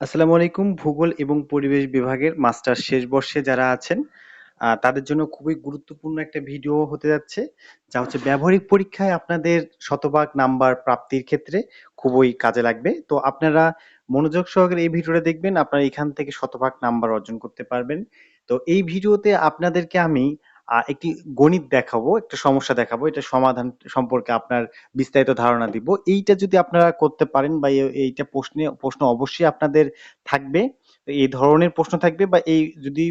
আসসালামু আলাইকুম, ভূগোল এবং পরিবেশ বিভাগের মাস্টার শেষ বর্ষে যারা আছেন তাদের জন্য খুবই গুরুত্বপূর্ণ একটা ভিডিও হতে যাচ্ছে, যা হচ্ছে ব্যবহারিক পরীক্ষায় আপনাদের শতভাগ নাম্বার প্রাপ্তির ক্ষেত্রে খুবই কাজে লাগবে। তো আপনারা মনোযোগ সহকারে এই ভিডিওটা দেখবেন, আপনারা এখান থেকে শতভাগ নাম্বার অর্জন করতে পারবেন। তো এই ভিডিওতে আপনাদেরকে আমি একটি গণিত দেখাবো, একটা সমস্যা দেখাবো, এটা সমাধান সম্পর্কে আপনার বিস্তারিত ধারণা দিব। এইটা যদি আপনারা করতে পারেন বা এইটা প্রশ্নে, প্রশ্ন অবশ্যই আপনাদের থাকবে। এই ধরনের প্রশ্ন থাকবে বা এই যদি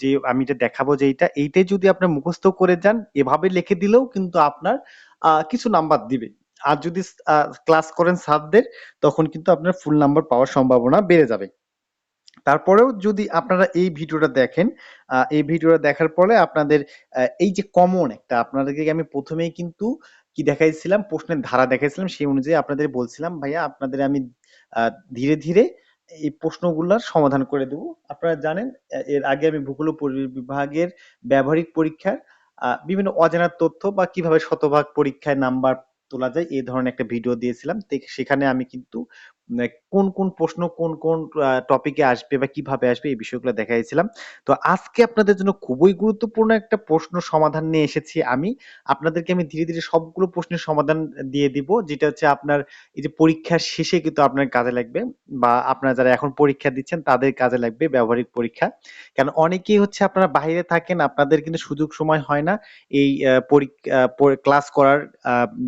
যে আমি এটা দেখাবো যে এইটা এইটাই যদি আপনার মুখস্থ করে যান, এভাবে লিখে দিলেও কিন্তু আপনার কিছু নাম্বার দিবে। আর যদি ক্লাস করেন স্যারদের, তখন কিন্তু আপনার ফুল নাম্বার পাওয়ার সম্ভাবনা বেড়ে যাবে। তারপরেও যদি আপনারা এই ভিডিওটা দেখেন এই ভিডিওটা দেখার পরে আপনাদের এই যে কমন একটা, আপনাদেরকে আমি প্রথমেই কিন্তু কি দেখাইছিলাম, প্রশ্নের ধারা দেখাইছিলাম, সেই অনুযায়ী আপনাদের বলছিলাম, ভাইয়া, আপনাদের আমি ধীরে ধীরে এই প্রশ্নগুলোর সমাধান করে দেবো। আপনারা জানেন এর আগে আমি ভূগোল বিভাগের ব্যবহারিক পরীক্ষার বিভিন্ন অজানা তথ্য বা কীভাবে শতভাগ পরীক্ষায় নাম্বার তোলা যায় এই ধরনের একটা ভিডিও দিয়েছিলাম সেখানে আমি কিন্তু কোন কোন প্রশ্ন কোন কোন টপিকে আসবে বা কীভাবে আসবে এই বিষয়গুলো দেখাইছিলাম। তো আজকে আপনাদের জন্য খুবই গুরুত্বপূর্ণ একটা প্রশ্ন সমাধান নিয়ে এসেছি আমি। আপনাদেরকে আমি ধীরে ধীরে সবগুলো প্রশ্নের সমাধান দিয়ে দিব, যেটা হচ্ছে আপনার এই যে পরীক্ষার শেষে কিন্তু আপনার কাজে লাগবে বা আপনারা যারা এখন পরীক্ষা দিচ্ছেন তাদের কাজে লাগবে ব্যবহারিক পরীক্ষা। কারণ অনেকেই হচ্ছে আপনারা বাইরে থাকেন, আপনাদের কিন্তু সুযোগ সময় হয় না এই পরীক্ষা ক্লাস করার।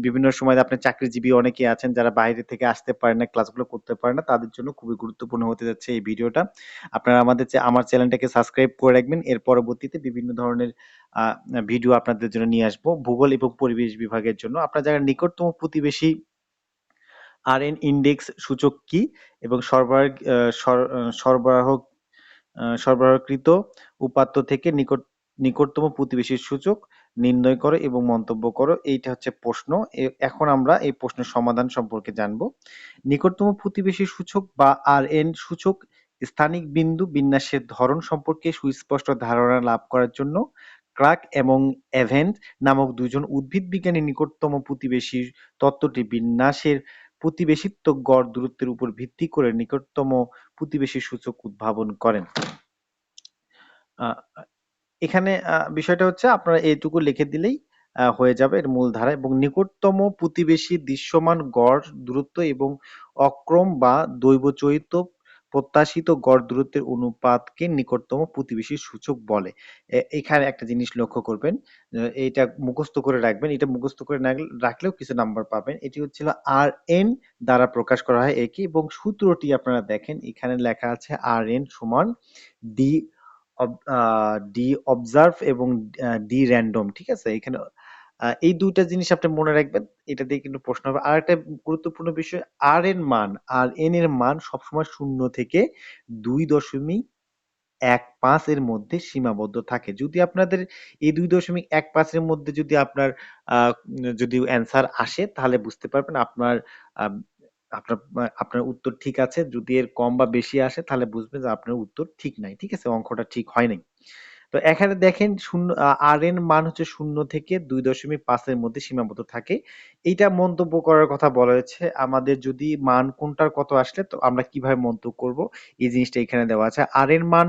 বিভিন্ন সময় আপনার চাকরিজীবী অনেকে আছেন যারা বাইরে থেকে আসতে পারেন না, ক্লাসগুলো করতে পারেন না, তাদের জন্য খুবই গুরুত্বপূর্ণ হতে যাচ্ছে এই ভিডিওটা। আপনারা আমাদের আমার চ্যানেলটাকে সাবস্ক্রাইব করে রাখবেন, এর পরবর্তীতে বিভিন্ন ধরনের ভিডিও আপনাদের জন্য নিয়ে আসব ভূগোল এবং পরিবেশ বিভাগের জন্য। আপনার যারা নিকটতম প্রতিবেশী আর এন ইন্ডেক্স সূচক কি এবং সরবরাহ সরবরাহ সরবরাহকৃত উপাত্ত থেকে নিকট, নিকটতম প্রতিবেশীর সূচক নির্ণয় করো এবং মন্তব্য করো, এইটা হচ্ছে প্রশ্ন। এখন আমরা এই প্রশ্নের সমাধান সম্পর্কে জানব। নিকটতম প্রতিবেশী সূচক বা আর এন সূচক স্থানিক বিন্দু বিন্যাসের ধরন সম্পর্কে সুস্পষ্ট ধারণা লাভ করার জন্য ক্রাক এবং এভেন্ট নামক দুজন উদ্ভিদ বিজ্ঞানী নিকটতম প্রতিবেশী তত্ত্বটি বিন্যাসের প্রতিবেশিত্ব গড় দূরত্বের উপর ভিত্তি করে নিকটতম প্রতিবেশী সূচক উদ্ভাবন করেন। এখানে বিষয়টা হচ্ছে আপনারা এইটুকু লিখে দিলেই হয়ে যাবে এর মূল ধারা এবং নিকটতম প্রতিবেশী দৃশ্যমান গড় দূরত্ব এবং অক্রম বা দৈবচয়িত প্রত্যাশিত গড় দূরত্বের অনুপাতকে নিকটতম প্রতিবেশী সূচক বলে। এখানে একটা জিনিস লক্ষ্য করবেন এইটা মুখস্থ করে রাখবেন, এটা মুখস্থ করে রাখলেও কিছু নাম্বার পাবেন। এটি হচ্ছিল আর এন দ্বারা প্রকাশ করা হয় একে এবং সূত্রটি আপনারা দেখেন, এখানে লেখা আছে আর এন সমান ডি ডি অবজার্ভ এবং ডি র্যান্ডম ঠিক আছে? এখানে এই দুইটা জিনিস আপনি মনে রাখবেন, এটা দিয়ে কিন্তু প্রশ্ন হবে। আর একটা গুরুত্বপূর্ণ বিষয় আর এর মান, আর এন এর মান সবসময় শূন্য থেকে দুই দশমিক এক পাঁচ এর মধ্যে সীমাবদ্ধ থাকে। যদি আপনাদের এই দুই দশমিক এক পাঁচ এর মধ্যে যদি আপনার যদি অ্যান্সার আসে, তাহলে বুঝতে পারবেন আপনার আপনার আপনার উত্তর ঠিক আছে, যদি এর কম বা বেশি আসে তাহলে বুঝবেন যে আপনার উত্তর ঠিক নাই, ঠিক আছে? অঙ্কটা ঠিক হয় নাই। তো এখানে দেখেন শূন্য আর এর মান হচ্ছে শূন্য থেকে দুই দশমিক পাঁচের মধ্যে সীমাবদ্ধ থাকে। এইটা মন্তব্য করার কথা বলা হয়েছে, আমাদের যদি মান কোনটার কত আসলে তো আমরা কীভাবে মন্তব্য করব, এই জিনিসটা এখানে দেওয়া আছে। আর এর মান,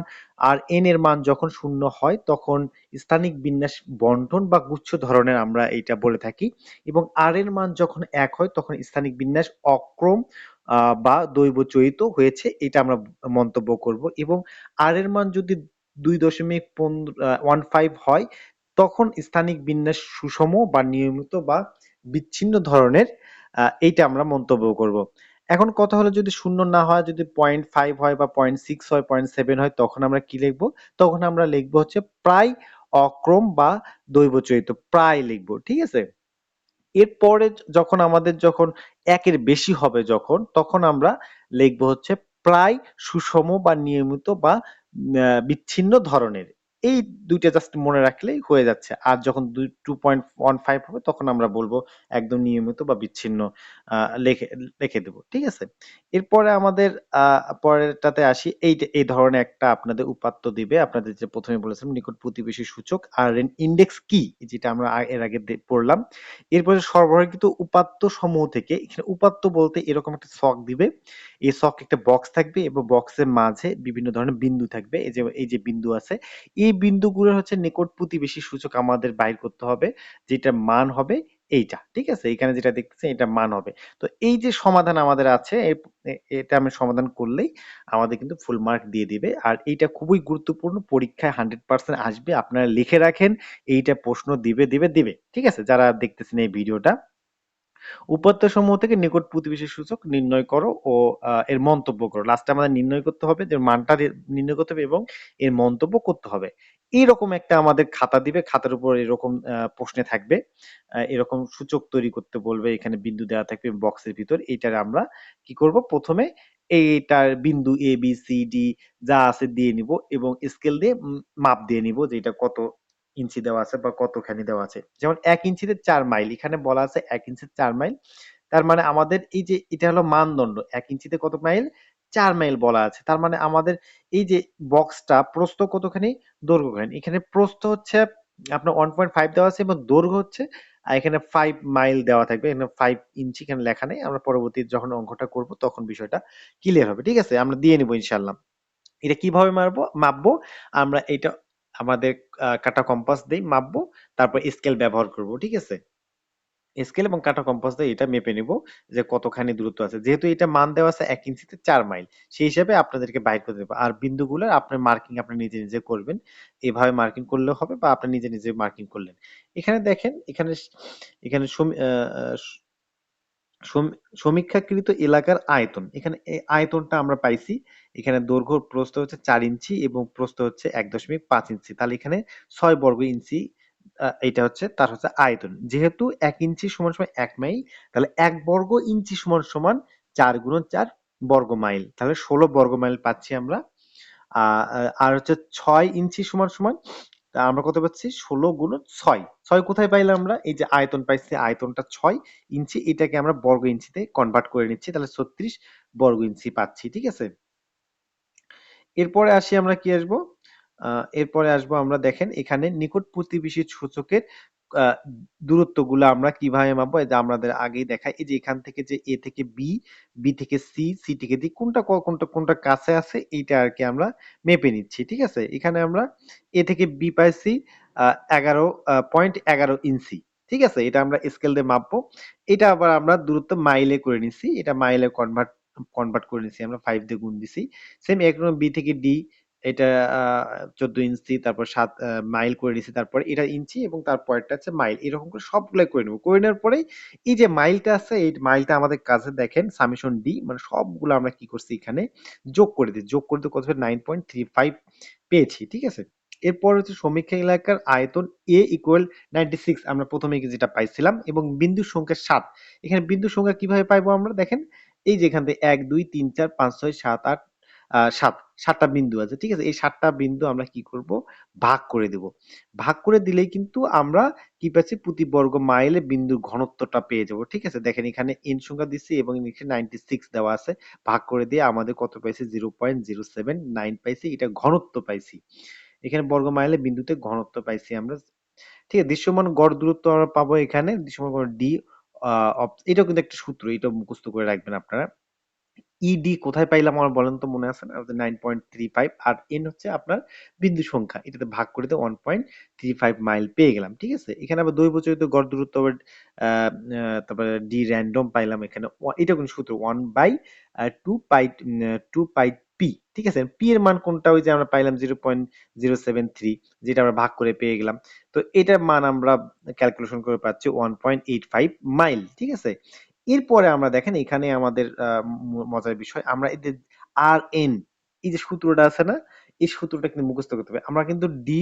আর এন এর মান যখন শূন্য হয়, তখন স্থানিক বিন্যাস বন্টন বা গুচ্ছ ধরনের আমরা এইটা বলে থাকি। এবং আর এর মান যখন এক হয়, তখন স্থানিক বিন্যাস অক্রম বা দৈবচয়িত হয়েছে এটা আমরা মন্তব্য করব। এবং আর এর মান যদি দুই দশমিক ওয়ান ফাইভ হয়, তখন স্থানিক বিন্যাস সুষম বা নিয়মিত বা বিচ্ছিন্ন ধরনের এইটা আমরা মন্তব্য করব। এখন কথা হলো যদি শূন্য না হয়, যদি পয়েন্ট ফাইভ হয় বা পয়েন্ট সিক্স হয় পয়েন্ট সেভেন হয়, তখন আমরা কি লিখব? তখন আমরা লিখব হচ্ছে প্রায় অক্রম বা দৈবচয়িত প্রায় লিখব, ঠিক আছে? এরপরে যখন আমাদের যখন একের বেশি হবে যখন, তখন আমরা লিখব হচ্ছে প্রায় সুষম বা নিয়মিত বা বিচ্ছিন্ন ধরনের এই দুইটা জাস্ট মনে রাখলেই হয়ে যাচ্ছে। আর যখন দুই টু পয়েন্ট ওয়ান ফাইভ হবে, তখন আমরা বলব একদম নিয়মিত বা বিচ্ছিন্ন লিখে লিখে দেবো, ঠিক আছে? এরপরে আমাদের পরেরটাতে আসি। এই এই ধরনের একটা আপনাদের উপাত্ত দিবে। আপনাদের যে প্রথমে বলেছিলাম, নিকট প্রতিবেশী সূচক, আর ইন্ডেক্স কি, যেটা আমরা এর আগে পড়লাম। এরপরে সরবরাহকৃত উপাত্ত সমূহ থেকে, এখানে উপাত্ত বলতে এরকম একটা ছক দিবে। এই ছক একটা বক্স থাকবে এবং বক্সের মাঝে বিভিন্ন ধরনের বিন্দু থাকবে। এই যে এই যে বিন্দু আছে, এই বিন্দুগুলো হচ্ছে নিকট প্রতিবেশী সূচক আমাদের বাইর করতে হবে যেটা মান হবে এইটা, ঠিক আছে? এখানে যেটা দেখতেছেন এটা মান হবে। তো এই যে সমাধান আমাদের আছে এটা আমি সমাধান করলেই আমাদের কিন্তু ফুল মার্ক দিয়ে দিবে। আর এইটা খুবই গুরুত্বপূর্ণ, পরীক্ষায় হান্ড্রেড পার্সেন্ট আসবে। আপনারা লিখে রাখেন, এইটা প্রশ্ন দিবে দিবে দিবে, ঠিক আছে? যারা দেখতেছেন এই ভিডিওটা উপাত্ত সমূহ থেকে নিকট প্রতিবেশী সূচক নির্ণয় করো ও এর মন্তব্য করো। লাস্টে আমাদের নির্ণয় করতে হবে, যে মানটা নির্ণয় করতে হবে এবং এর মন্তব্য করতে হবে। এইরকম একটা আমাদের খাতা দিবে, খাতার উপর এরকম প্রশ্নে থাকবে। এরকম সূচক তৈরি করতে বলবে, এখানে বিন্দু দেওয়া থাকবে বক্সের ভিতর। এইটার আমরা কি করব? প্রথমে এইটার বিন্দু এ বি সি ডি যা আছে দিয়ে নিব এবং স্কেল দিয়ে মাপ দিয়ে নিব যে এটা কত ইঞ্চি দেওয়া আছে বা কতখানি দেওয়া আছে। যেমন এক ইঞ্চিতে চার মাইল, এখানে বলা আছে এক ইঞ্চিতে চার মাইল। তার মানে আমাদের এই যে, এটা হলো মানদণ্ড। এক ইঞ্চিতে কত মাইল? চার মাইল বলা আছে। তার মানে আমাদের এই যে বক্সটা, প্রস্থ কতখানি? দৈর্ঘ্য খানি এখানে প্রস্থ হচ্ছে, আপনার ওয়ান পয়েন্ট ফাইভ দেওয়া আছে এবং দৈর্ঘ্য হচ্ছে, আর এখানে ফাইভ মাইল দেওয়া থাকবে। এখানে ফাইভ ইঞ্চি এখানে লেখা নেই। আমরা পরবর্তী যখন অঙ্কটা করব, তখন বিষয়টা ক্লিয়ার হবে। ঠিক আছে? আমরা দিয়ে নিব ইনশাল্লাহ এটা কীভাবে মারবো? মাপবো? আমরা এটা আমাদের কাটা কম্পাস দিয়ে মাপবো, তারপর স্কেল ব্যবহার করব, ঠিক আছে? স্কেল এবং কাটা কম্পাস দিয়ে এটা মেপে নিব যে কতখানি দূরত্ব আছে। যেহেতু এটা মান দেওয়া আছে এক ইঞ্চিতে চার মাইল, সেই হিসাবে আপনাদেরকে বাইর করে দেবো। আর বিন্দুগুলো আপনার মার্কিং আপনি নিজে নিজে করবেন। এভাবে মার্কিং করলেও হবে বা আপনি নিজে নিজে মার্কিং করলেন। এখানে দেখেন, এখানে এখানে সমীক্ষাকৃত এলাকার আয়তন। এখানে আয়তনটা আমরা পাইছি, এখানে দৈর্ঘ্য প্রস্থ হচ্ছে চার ইঞ্চি এবং প্রস্থ হচ্ছে এক দশমিক পাঁচ ইঞ্চি। তাহলে এখানে ছয় বর্গ ইঞ্চি এটা হচ্ছে, তার হচ্ছে আয়তন। যেহেতু এক ইঞ্চি সমান সমান এক মাইল, তাহলে এক বর্গ ইঞ্চি সমান সমান চার গুণন চার বর্গ মাইল। তাহলে ষোলো বর্গ মাইল পাচ্ছি আমরা। আর হচ্ছে ছয় ইঞ্চি সমান সমান আমরা কত পাচ্ছি? ষোলো গুণন ছয়। ছয় কোথায় পাইলাম আমরা? এই যে আয়তন পাইছি, আয়তনটা ছয় ইঞ্চি, এটাকে আমরা বর্গ ইঞ্চিতে কনভার্ট করে নিচ্ছি, তাহলে ছত্রিশ বর্গ ইঞ্চি পাচ্ছি, ঠিক আছে? এরপরে আসি আমরা কি আসব? এরপরে আসব আমরা দেখেন, এখানে নিকট প্রতিবেশী সূচকের দূরত্বগুলো আমরা কীভাবে মাপবো? এই যে আমাদের আগেই দেখাই, এই যে এখান থেকে যে এ থেকে বি বি থেকে সি সি থেকে ডি কোনটা কোনটা কোনটা কাছে আছে, এইটা আর কি আমরা মেপে নিচ্ছি, ঠিক আছে? এখানে আমরা এ থেকে বি পাইছি এগারো পয়েন্ট এগারো ইঞ্চি ঠিক আছে? এটা আমরা স্কেল দিয়ে মাপবো। এটা আবার আমরা দূরত্ব মাইলে করে নিছি, এটা মাইলে কনভার্ট কনভার্ট করে নিছি, আমরা ফাইভ দিয়ে গুণ দিছি। সেম একরকম বি থেকে ডি এটা চোদ্দ ইঞ্চি, তারপর সাত মাইল করে নিছি তারপর এটা ইঞ্চি এবং তারপরটা হচ্ছে মাইল এরকম করে সবগুলাই করে নেব। করে নেওয়ার পরে এই যে মাইলটা আছে, এই মাইলটা আমাদের কাছে দেখেন সামেশন ডি মানে সবগুলো আমরা কি করছি এখানে যোগ করে দিই। যোগ করে দিই কত নাইন পয়েন্ট থ্রি ফাইভ পেয়েছি, ঠিক আছে? এরপর হচ্ছে সমীক্ষা এলাকার আয়তন এ ইকুয়াল নাইনটি সিক্স আমরা প্রথমে যেটা পাইছিলাম এবং বিন্দুর সংখ্যা সাত। এখানে বিন্দুর সংখ্যা কীভাবে পাইবো আমরা? দেখেন, এই যে এখান থেকে এক, দুই, তিন, চার, পাঁচ, ছয়, সাত, আট সাত। সাতটা বিন্দু আছে, ঠিক আছে? এই সাতটা বিন্দু আমরা কি করব? ভাগ করে দেব। ভাগ করে দিলেই কিন্তু আমরা কি পাচ্ছি? প্রতি বর্গ মাইলে বিন্দুর ঘনত্বটা পেয়ে যাব, ঠিক আছে? দেখেন এখানে এন সংখ্যা দিচ্ছি এবং এখানে নাইনটি সিক্স দেওয়া আছে। ভাগ করে দিয়ে আমাদের কত পাইছি? Zero point zero seven nine পাইছি, এটা ঘনত্ব পাইছি। এখানে বর্গ মাইলে বিন্দুতে ঘনত্ব পাইছি আমরা। ঠিক আছে? দৃশ্যমান গড় দূরত্ব আমরা পাবো এখানে। দৃশ্যমান গড় ডি এটাও কিন্তু একটা সূত্র এটা মুখস্থ করে রাখবেন আপনারা। ইডি কোথায় পাইলাম আমার বলেন তো মনে আছে না? নাইন পয়েন্ট থ্রি ফাইভ আর এন হচ্ছে আপনার বিন্দু সংখ্যা। এটাতে ভাগ করে দিয়ে one point three five mile পেয়ে গেলাম, ঠিক আছে? এখানে আবার দৈব চরিত গড় দূরত্ব আবার তারপরে ডি র্যান্ডম পাইলাম এখানে। এটা কোন সূত্র? One by two pi two pi P ঠিক আছে? পি এর মান কোনটা? ওই যে আমরা পাইলাম zero point zero seven three যেটা আমরা ভাগ করে পেয়ে গেলাম। তো এটার মান আমরা ক্যালকুলেশন করে পাচ্ছি one point eight five mile ঠিক আছে? এরপরে আমরা দেখেন এখানে আমাদের মজার বিষয়, আমরা এই যে আর এন এই যে সূত্রটা আছে না, এই সূত্রটা কিন্তু মুখস্থ করতে হবে। আমরা কিন্তু ডি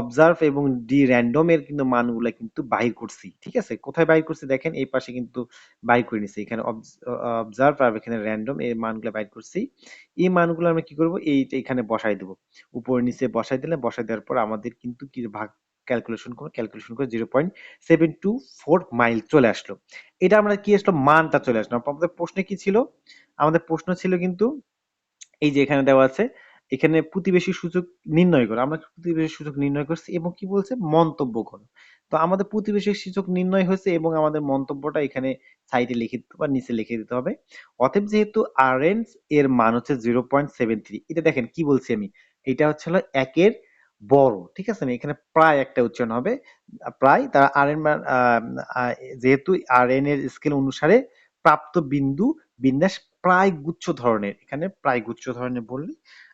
অবজার্ভ এবং ডি র্যান্ডম এর কিন্তু মানগুলো কিন্তু বাহির করছি, ঠিক আছে? কোথায় বাহির করছি? দেখেন এই পাশে কিন্তু বাহির করে নিছি। এখানে অবজার্ভ আর এখানে র্যান্ডম এই মানগুলো বাহির করছি। এই মানগুলো আমরা কি করব? এইটা এখানে বসাই দেবো। উপরে নিচে বসাই দিলে, বসাই দেওয়ার পর আমাদের কিন্তু কি ভাগ ক্যালকুলেশন করে ক্যালকুলেশন করে zero point seven two four mile চলে আসলো। এটা আমরা কি আসলো? মানটা চলে আসলো। আমাদের প্রশ্নে কি ছিল? আমাদের প্রশ্ন ছিল কিন্তু এই যে এখানে দেওয়া আছে, এখানে প্রতিবেশী সূচক নির্ণয় করো। আমরা প্রতিবেশী সূচক নির্ণয় করছি এবং কি বলছে? মন্তব্য করো। তো আমাদের প্রতিবেশী সূচক নির্ণয় হয়েছে এবং আমাদের মন্তব্যটা এখানে সাইডে লিখে দিতে বা নিচে লিখে দিতে হবে। অতএব যেহেতু আর এর মান হচ্ছে জিরো পয়েন্ট সেভেন থ্রি এটা দেখেন কি বলছি আমি? এটা হচ্ছে হলো একের বড়, ঠিক আছে? না এখানে প্রায় একটা উচ্চারণ হবে। প্রায় তার আর এন মান যেহেতু আর এন এর স্কেল অনুসারে প্রাপ্ত বিন্দু, বিন্যাস প্রায় গুচ্ছ ধরনের। এখানে প্রায় গুচ্ছ ধরনের বললে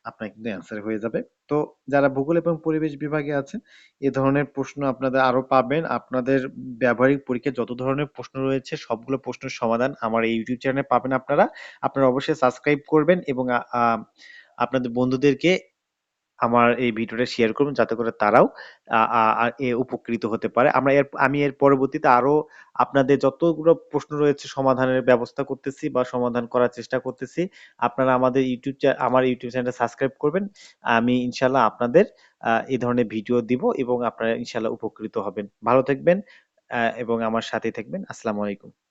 আপনার কিন্তু অ্যান্সার হয়ে যাবে। তো যারা ভূগোল এবং পরিবেশ বিভাগে আছেন, এ ধরনের প্রশ্ন আপনাদের আরও পাবেন। আপনাদের ব্যবহারিক পরীক্ষায় যত ধরনের প্রশ্ন রয়েছে, সবগুলো প্রশ্নের সমাধান আমার এই ইউটিউব চ্যানেলে পাবেন আপনারা। আপনারা অবশ্যই সাবস্ক্রাইব করবেন এবং আপনাদের বন্ধুদেরকে আমার এই ভিডিওটা শেয়ার করবেন যাতে করে তারাও এ উপকৃত হতে পারে। আমরা এর, আমি এর পরবর্তীতে আরও আপনাদের যতগুলো প্রশ্ন রয়েছে সমাধানের ব্যবস্থা করতেছি বা সমাধান করার চেষ্টা করতেছি, আপনারা আমাদের ইউটিউব আমার ইউটিউব চ্যানেলটা সাবস্ক্রাইব করবেন। আমি ইনশাল্লাহ আপনাদের এই ধরনের ভিডিও দিব এবং আপনারা ইনশাল্লাহ উপকৃত হবেন। ভালো থাকবেন এবং আমার সাথেই থাকবেন। আসসালামু আলাইকুম।